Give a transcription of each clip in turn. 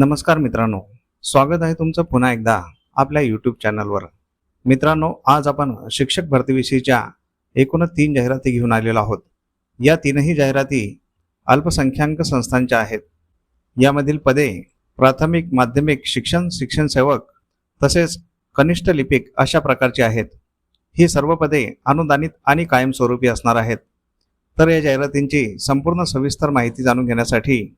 नमस्कार मित्रांनो स्वागत आहे तुमचं पुन्हा एकदा आपल्या यूट्यूब चॅनलवर मित्रांनो आज आपण शिक्षक भरतीविषयीच्या एकूणच तीन जाहिराती घेऊन आलेलो आहोत. या तीनही जाहिराती अल्पसंख्याक संस्थांच्या आहेत. यामधील पदे प्राथमिक माध्यमिक शिक्षण शिक्षण सेवक तसेच कनिष्ठ लिपिक अशा प्रकारची आहेत. ही सर्व पदे अनुदानित आणि कायमस्वरूपी असणार आहेत. तर या जाहिरातींची संपूर्ण सविस्तर माहिती जाणून घेण्यासाठी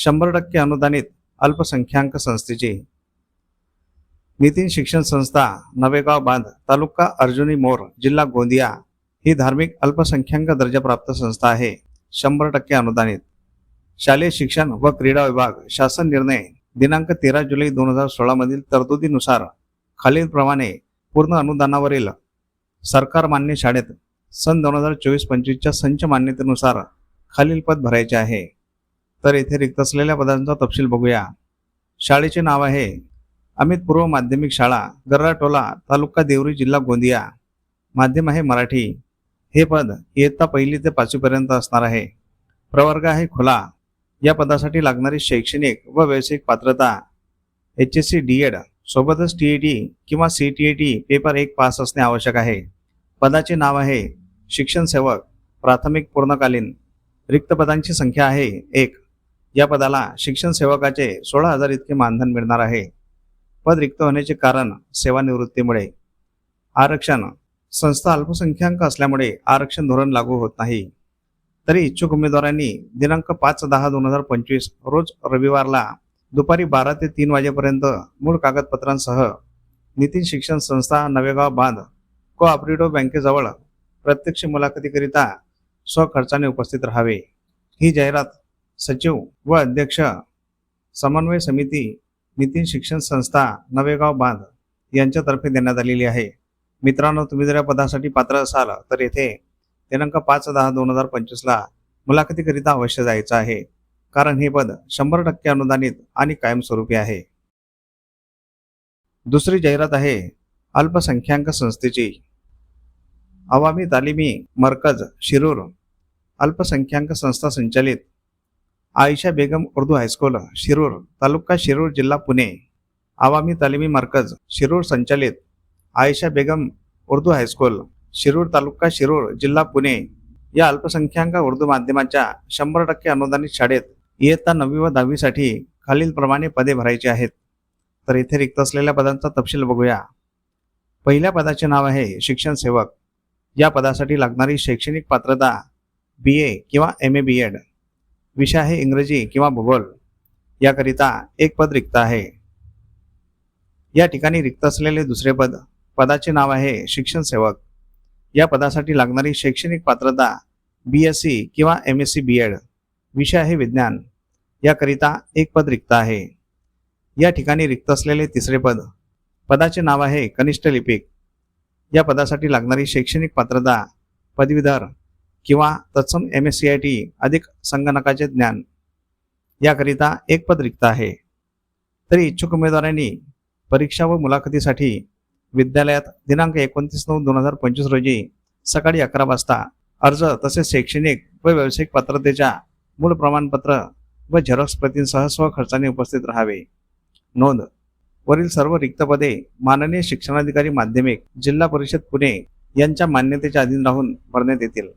शंभर टक्के अनुदानित अल्पसंख्याक संस्थेची. नितीन शिक्षण संस्था नवेगाव बांध तालुका अर्जुनी मोर जिल्हा गोंदिया ही धार्मिक अल्पसंख्याक दर्जाप्राप्त संस्था आहे. शंभर टक्के अनुदानित. शालेय शिक्षण व क्रीडा विभाग शासन निर्णय दिनांक तेरा जुलै दोन हजार सोळामधील तरतुदीनुसार खालीलप्रमाणे पूर्ण अनुदानावरील सरकार मान्य शाळेत सन दोन हजार चोवीस पंचवीसच्या संच मान्यतेनुसार खालील पद भरायचे आहे. तर येथे रिक्त असलेल्या पदांचा तपशील बघूया. शाळेचे नाव आहे अमित पूर्व माध्यमिक शाळा गर्राटोला तालुका देवरी जिल्हा गोंदिया. माध्यम आहे मराठी. हे पद इयत्ता पहिली ते पाचवीपर्यंत असणार आहे. प्रवर्ग आहे खुला. या पदासाठी लागणारी शैक्षणिक व व्यावसायिक पात्रता H S C D Ed सोबतच टी ई टी किंवा C T A T paper एक पास असणे आवश्यक आहे. पदाचे नाव आहे शिक्षण सेवक प्राथमिक पूर्णकालीन. रिक्त पदांची संख्या आहे एक. या पदाला शिक्षण सेवकाचे सोळा हजार इतके मानधन मिळणार आहे. पद रिक्त होण्याचे कारण सेवानिवृत्तीमुळे. आरक्षण. संस्था अल्पसंख्याक असल्यामुळे आरक्षण धोरण लागू होत नाही. तरी इच्छुक उमेदवारांनी दिनांक पाच दहा दोन हजार पंचवीस रोज रविवारला दुपारी बारा ते तीन वाजेपर्यंत मूळ कागदपत्रांसह नितीन शिक्षण संस्था नवेगाव बांध कोऑपरेटिव्ह बँकेजवळ प्रत्यक्ष मुलाखतीकरिता स्वखर्चाने उपस्थित राहावे. ही जाहिरात सचिव व अध्यक्ष समन्वय समिती नितीन शिक्षण संस्था नवेगाव बांध यांच्यातर्फे देण्यात आलेली आहे. मित्रांनो तुम्ही जर या पदासाठी पात्र असाल तर येथे दिनांक पाच दहा दोन हजार पंचवीसला मुलाखतीकरिता अवश्य जायचं आहे. कारण हे पद शंभर टक्के अनुदानित आणि कायमस्वरूपी आहे. दुसरी जाहिरात आहे अल्पसंख्याक संस्थेची. अवामी तालिमी मरकज शिरूर अल्पसंख्याक संस्था संचालित आयशा बेगम उर्दू हायस्कूल शिरूर तालुका शिरूर जिल्हा पुणे. आवामी तालिमी मरकज शिरूर संचालित आयशा बेगम उर्दू हायस्कूल शिरूर तालुका शिरूर जिल्हा पुणे. या अल्पसंख्याक उर्दू माध्यमाच्या शंभर टक्के अनुदानित शाळेत इयत्ता नववी व दहावीसाठी खालीलप्रमाणे पदे भरायची आहेत. तर इथे रिक्त असलेल्या पदांचा तपशील बघूया. पहिल्या पदाचे नाव आहे शिक्षण सेवक. या पदासाठी लागणारी शैक्षणिक पात्रता बी ए किंवा एम ए बी एड विषय आहे इंग्रजी किंवा भूगोल याकरिता एक पद रिक्त आहे. या ठिकाणी रिक्त असलेले दुसरे पद पदाचे नाव आहे शिक्षण सेवक. या पदासाठी लागणारी शैक्षणिक पात्रता बी एस सी किंवा M S C B Ed विषय आहे विज्ञान याकरिता एक पद रिक्त आहे. या ठिकाणी रिक्त असलेले तिसरे पद पदाचे नाव आहे कनिष्ठ लिपिक. या पदासाठी लागणारी शैक्षणिक पात्रता पदवीधर किंवा तत्सम M S C I T अधिक संगणकाचे ज्ञान याकरिता एक पद रिक्त आहे. तरी इच्छुक उमेदवारांनी परीक्षा व मुलाखतीसाठी विद्यालयात दिनांक एकोणतीस नऊ दोन हजार पंचवीस रोजी सकाळी अकरा वाजता अर्ज तसेच शैक्षणिक व व्यावसायिक पात्रतेच्या मूळ प्रमाणपत्र व झेरॉक्स प्रतींसह स्वखर्चाने उपस्थित राहावे. नोंद. वरील सर्व रिक्त पदे माननीय शिक्षणाधिकारी माध्यमिक जिल्हा परिषद पुणे यांच्या मान्यतेच्या अधीन राहून भरण्यात येतील.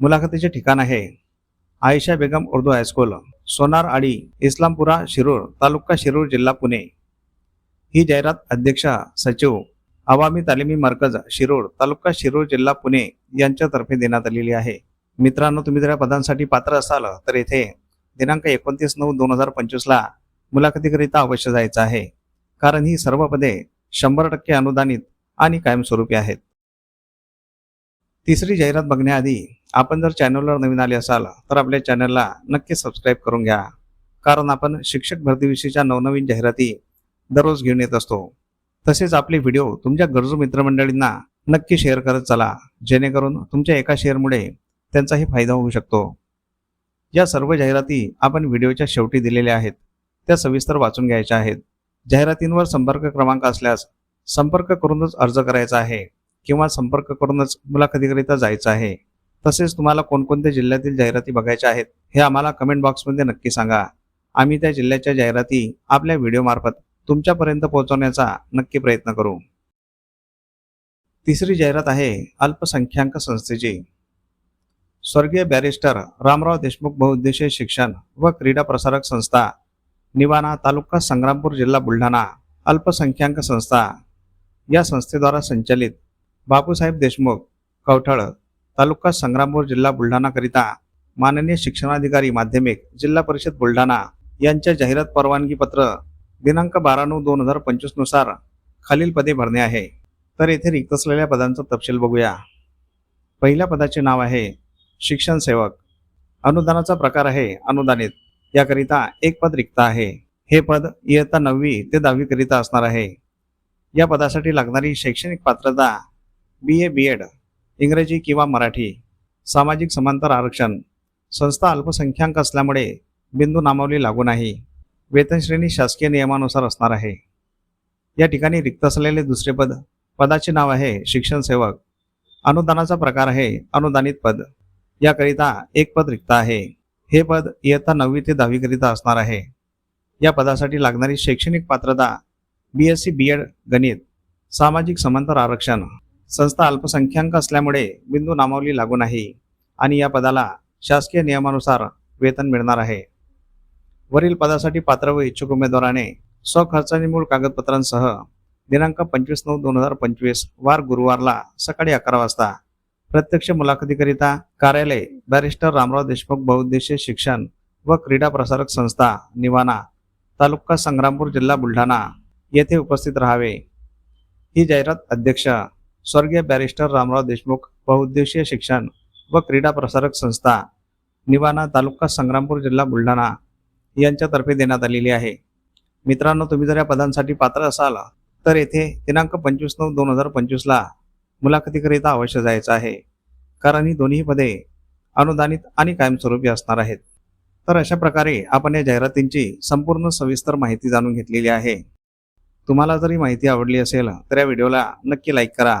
मुलाखतीचे ठिकाण आहे. आयशा बेगम उर्दू हायस्कूल सोनार आडी इस्लामपुरा शिरूर तालुका शिरूर जिल्हा पुणे. ही जाहिरात अध्यक्ष सचिव आवामी तालिमी मरकज शिरूर तालुका शिरूर जिल्हा पुणे यांच्यातर्फे देण्यात आलेली आहे. मित्रांनो तुम्ही जर या पदांसाठी पात्र असाल तर येथे दिनांक एकोणतीस नऊ दोन हजार पंचवीसला मुलाखतीकरिता अवश्य जायचं आहे. कारण ही सर्व पदे शंभर टक्के अनुदानित आणि कायमस्वरूपी आहेत. तिसरी जाहिरात बघण्याआधी आपण जर चॅनलवर नवीन आले असाल तर आपल्या चॅनलला नक्की सबस्क्राईब करून घ्या. कारण आपण शिक्षक भरतीविषयीच्या नवनवीन जाहिराती दररोज घेऊन येत असतो. तसेच आपले व्हिडिओ तुमच्या गरजू मित्रमंडळींना नक्की शेअर करत चला जेणेकरून तुमच्या एका शेअरमुळे त्यांचाही फायदा होऊ शकतो. या सर्व जाहिराती आपण व्हिडिओच्या शेवटी दिलेल्या आहेत. त्या सविस्तर वाचून घ्यायच्या आहेत. जाहिरातींवर संपर्क क्रमांक असल्यास संपर्क करूनच अर्ज करायचा आहे किंवा संपर्क करूनच मुलाखतीकरिता जायचं आहे. तसेच तुम्हाला कोणकोणत्या जिल्ह्यातील जाहिराती बघायच्या आहेत हे आम्हाला कमेंट बॉक्समध्ये नक्की सांगा. आम्ही त्या जिल्ह्याच्या जाहिराती आपल्या व्हिडिओमार्फत तुमच्यापर्यंत पोहोचवण्याचा नक्की प्रयत्न करू. तिसरी जाहिरात आहे अल्पसंख्याक संस्थेची. स्वर्गीय बॅरिस्टर रामराव देशमुख बहुउद्देशीय शिक्षण व क्रीडा प्रसारक संस्था निवाणा तालुका संग्रामपूर जिल्हा बुलढाणा अल्पसंख्याक संस्था. या संस्थेद्वारा संचालित बापूसाहेब देशमुख कवठळ तालुका संग्रामपूर जिल्हा बुलढाणाकरिता माननीय शिक्षणाधिकारी माध्यमिक जिल्हा परिषद बुलढाणा यांच्या जाहिरात परवानगी पत्र दिनांक बारा नऊ दोन हजार पंचवीसनुसार खालील पदे भरणे आहे. तर येथे रिक्त असलेल्या पदांचा तपशील बघूया. पहिल्या पदाचे नाव आहे शिक्षण सेवक. अनुदानाचा प्रकार आहे अनुदानित. याकरिता एक पद रिक्त आहे. हे पद इयत्ता नववी ते दहावीकरिता असणार आहे. या पदासाठी लागणारी शैक्षणिक पात्रता बी ए बी एड इंग्रजी किंवा मराठी सामाजिक समांतर आरक्षण संस्था अल्पसंख्याक असल्यामुळे बिंदू नामावली लागू नाही. वेतनश्रेणी शासकीय नियमानुसार असणार आहे. या ठिकाणी रिक्त असलेले दुसरे पद पदाचे नाव आहे शिक्षण सेवक. अनुदानाचा प्रकार आहे अनुदानित पद. याकरिता एक पद रिक्त आहे. हे पद इयत्ता नववी ते दहावीकरिता असणार आहे. या पदासाठी लागणारी शैक्षणिक पात्रता B S C B Ed गणित सामाजिक समांतर आरक्षण संस्था अल्पसंख्याक असल्यामुळे बिंदू नामावली लागू नाही आणि या पदाला शासकीय नियमानुसार वेतन मिळणार आहे. वरील पदासाठी पात्र व इच्छुक उमेदवाराने स्वखर्चाने मूळ कागदपत्रांसह दिनांक पंचवीस नऊ दोन हजार पंचवीस वार गुरुवारला सकाळी अकरा वाजता प्रत्यक्ष मुलाखतीकरिता कार्यालय बॅरिस्टर रामराव देशमुख बहुउद्देशीय शिक्षण व क्रीडा प्रसारक संस्था निवाणा तालुका संग्रामपूर जिल्हा बुलढाणा येथे उपस्थित राहावे. ही जाहिरात अध्यक्ष स्वर्गीय बॅरिस्टर रामराव देशमुख बहुउद्देशीय शिक्षण व क्रीडा प्रसारक संस्था निवाणा तालुका संग्रामपूर जिल्हा बुलढाणा यांच्यातर्फे देण्यात आलेली आहे. मित्रांनो तुम्ही जर या पदांसाठी पात्र असाल तर येथे दिनांक पंचवीस नऊ दोन हजार पंचवीसला मुलाखतीकरिता अवश्य जायचं आहे. कारण ही दोन्ही पदे अनुदानित आणि कायमस्वरूपी असणार आहेत. तर अशा प्रकारे आपण या जाहिरातींची संपूर्ण सविस्तर माहिती जाणून घेतलेली आहे. तुम्हाला जर ही माहिती आवडली असेल तर या व्हिडिओला नक्की लाईक करा.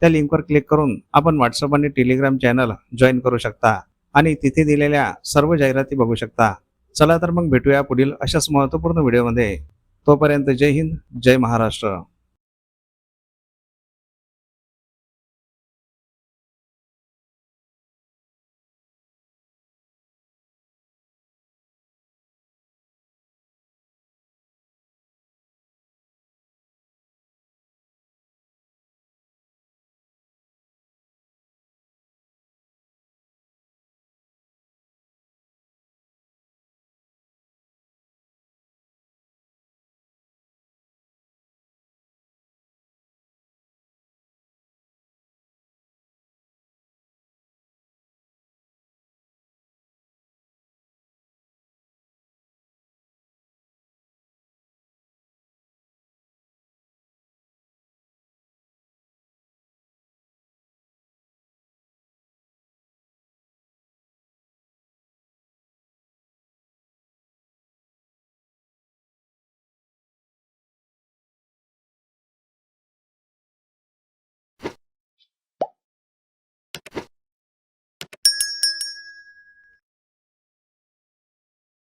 त्या लिंकवर क्लिक करून आपण व्हॉट्सअप आणि टेलिग्राम चॅनल जॉईन करू शकता. आणि तिथे दिलेल्या सर्व जाहिराती बघू शकता. चला तर मग भेटूया पुढील अशाच महत्त्वपूर्ण व्हिडिओमध्ये तोपर्यंत जय हिंद जय महाराष्ट्र.